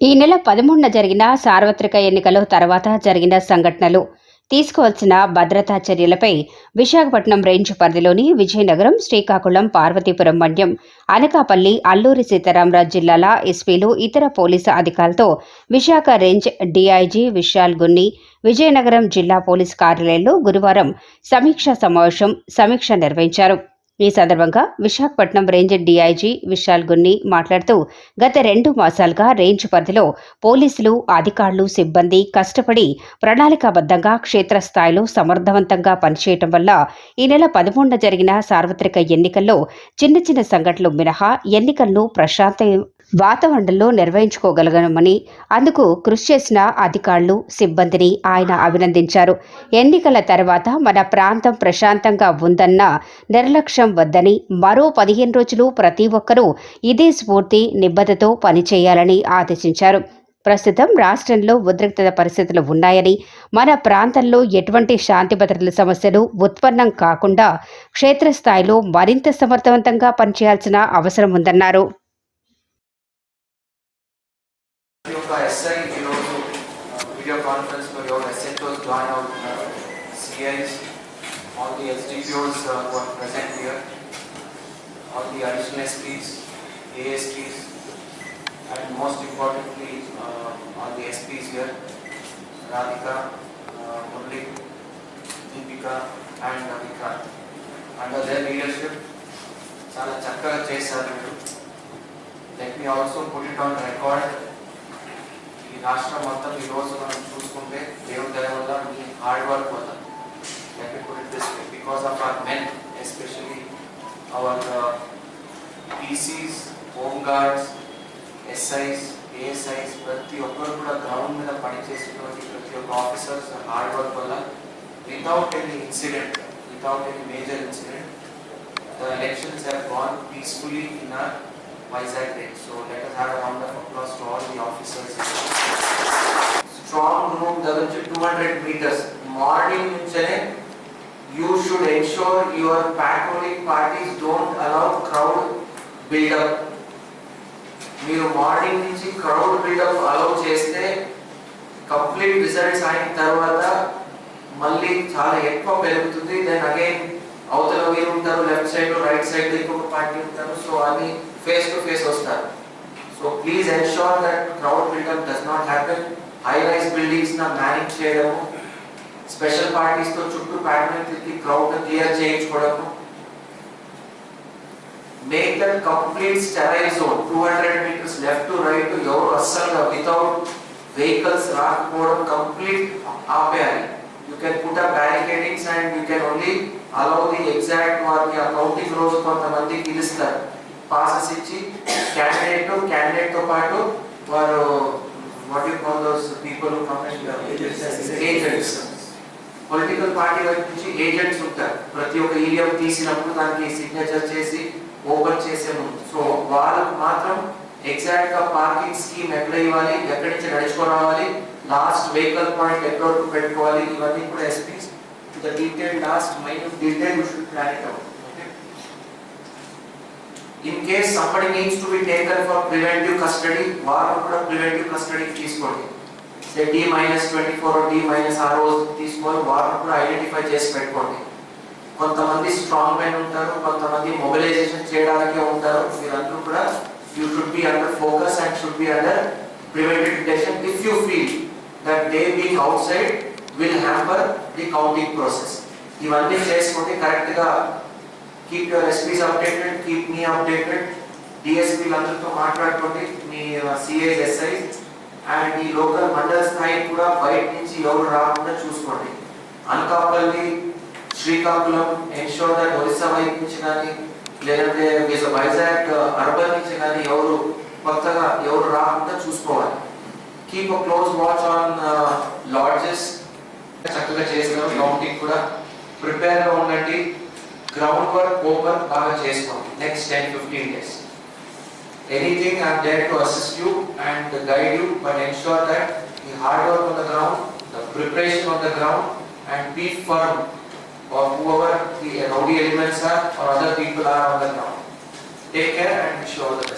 ఈ నెల పదమూడున జరిగిన సార్వత్రిక ఎన్నికల తర్వాత జరిగిన సంఘటనలు. తీసుకోవాల్సిన భద్రతా చర్యలపై విశాఖపట్నం రేంజ్ పరిధిలోని విజయనగరం శ్రీకాకుళం పార్వతీపురం మండ్యం అనకాపల్లి అల్లూరి సీతారామరాజు జిల్లాల ఎస్పీలు ఇతర పోలీసు అధికారులతో విశాఖ రేంజ్ డీఐజీ విశాల్ గున్ని విజయనగరం జిల్లా పోలీస్ కార్యాలయంలో గురువారం సమీక్షా సమావేశం సమీక్ష నిర్వహించారు. ఈ సందర్భంగా విశాఖపట్నం రేంజ్ డీఐజీ విశాల్ గున్ని మాట్లాడుతూ గత రెండు మాసాలుగా రేంజ్ పరిధిలో పోలీసులు అధికారులు సిబ్బంది కష్టపడి ప్రణాళికాబద్ధంగా క్షేత్రస్థాయిలో సమర్థవంతంగా పనిచేయటం వల్ల ఈ నెల పదమూడున జరిగిన సార్వత్రిక ఎన్నికల్లో చిన్న చిన్న సంఘటనలు మినహా ఎన్నికలను ప్రశాంత వాతావరణంలో నిర్వహించుకోగలగమని అందుకు కృషి చేసిన అధికారులు సిబ్బందిని ఆయన అభినందించారు. ఎన్నికల తర్వాత మన ప్రాంతం ప్రశాంతంగా ఉందన్న నిర్లక్ష్యం వద్దని మరో పదిహేను రోజులు ప్రతి ఒక్కరూ ఇదే స్ఫూర్తి నిబద్ధతో పనిచేయాలని ఆదేశించారు. ప్రస్తుతం రాష్ట్రంలో ఉద్రిక్తత పరిస్థితులు ఉన్నాయని మన ప్రాంతంలో ఎటువంటి శాంతి భద్రతల సమస్యలు ఉత్పన్నం కాకుండా క్షేత్రస్థాయిలో మరింత సమర్థవంతంగా పనిచేయాల్సిన అవసరం ఉందన్నారు. ప్రతి ఒక్క ఎస్ఐ ఈరోజు వీడియో కాన్ఫరెన్స్లో ఎవరు ఎస్ఎన్ఓస్ జాయిన్ అవుతున్నారు CIs all the SDPOs present here all the additional SPs ASPs and most importantly all the SPs here Radhika Murali Deepika and Vikrant under their leadership చాలా చక్కగా చేశారు మీరు let me also put it on record ఈ రాష్ట్రం మొత్తం ఈ రోజు మనం చూసుకుంటే దేవుడి దయ వల్ల మీ హార్డ్ వర్క్ వల్ల because of our men especially our PCs home guards SIs ASIs ప్రతి ఒక్కరు కూడా గ్రౌండ్ మీద పనిచేసినటువంటి ప్రతి ఒక్క ఆఫీసర్స్ హార్డ్ వర్క్ వల్ల without any incident without any major incident the elections have gone peacefully in our Vizag so So let us నుంచి 200 meters. Morning నుంచనే you should ensure your patrolling parties parties don't allow crowd buildup మీరు morning నుంచి crowd buildup allow చేస్తే complete results అయిన తర్వాత మళ్ళీ చాలా ఎక్కువ పెరుగుతుంది. దెన్ అగైన్ అవతల మీరు ఉంటారు లెఫ్ట్ సైడ్ రైట్ సైడ్ ఇంకొక పార్టీ ఉంటారు. సో అది ఫేస్ టు ఫేస్ వస్తారు. So please ensure that crowd buildup does not happen high rise buildings నా మేనేజ్ చేయడము స్పెషల్ పార్టీస్తో చుట్టూ ప్యాటర్న్ తిరిగి crowd clear చేయించుకోవడము. Make that complete sterile zone two hundred metres left to right ఎవరు అస్సలుగా without vehicles రాకపోవడం complete ఆపేయాలి. You can put up barricadings and you can only allow the exact వారికి ఆ కౌంటింగ్ రోజు కొంతమంది పిలుస్తారు. పాసెస్ ఇచ్చి క్యాండిడేట్ క్యాండిడేట్తో పాటు వారు what you call those people agents political party వైపు నుంచి ఏజెంట్స్ ఉంటారు. ప్రతి ఒక్క ఈవీఎం తీసినప్పుడు దానికి సిగ్నేచర్ చేసి ఓపెన్ చేసే ముందు. సో వాళ్ళకు మాత్రం ఎగ్జాక్ట్గా పార్కింగ్ స్కీమ్ ఎక్కడ ఇవ్వాలి ఎక్కడి నుంచి నడుచుకొని రావాలి లాస్ట్ వెహికల్ పాయింట్ ఎక్కడ వరకు పెట్టుకోవాలి ఇవన్నీ కూడా SPs the detail last minute detail should plan it out in case somebody needs to be taken for preventive custody వారు కూడా ప్రివెంటివ్ కస్టడీ తీసుకోండి. Say D minus twenty four D minus are రోజు తీసుకొని వారు కూడా ఐడెంటిఫై చేసి పెట్టుకోండి. కొంతమంది స్ట్రాంగ్ మెన్ ఉంటారు కొంతమంది మొబిలైజేషన్ చేయడానికి ఉంటారు. మీరందరూ కూడా you should be under focus and should be under preventive detection if you feel that they being outside will hamper the counting process ఇవన్నీ చేసుకుంటే కరెక్ట్గా keep your SPs updated keep me updated డిఎస్పీలందరితో మాట్లాడుకోండి. మీ CI SI and ఈ local మండల స్థాయి కూడా బయట నుంచి ఎవరు రాకుండా చూసుకోండి. అనకాపల్లి శ్రీకాకుళం ఎన్షోర్ దట్ ఒరిస్సా వైపు నుంచి కానీ లేదంటే వైజాగ్ అర్బన్ నుంచి కానీ ఎవరు కొత్తగా ఎవరు రాకుండా చూసుకోవాలి. Keep a close watch on lodges చక్కగా చేసిన కౌంటింగ్ కూడా. ప్రిపేర్గా ఉండండి. గ్రౌండ్ వర్క్ హోంవర్క్ బాగా చేసుకోండి next ten fifteen days anything I'm there to assist you and guide you but ensure that ఈ hard work on the ground the preparation on the ground and be firm or whoever the rowdy elements are or other people are on the ground. Take care and wish you all the best.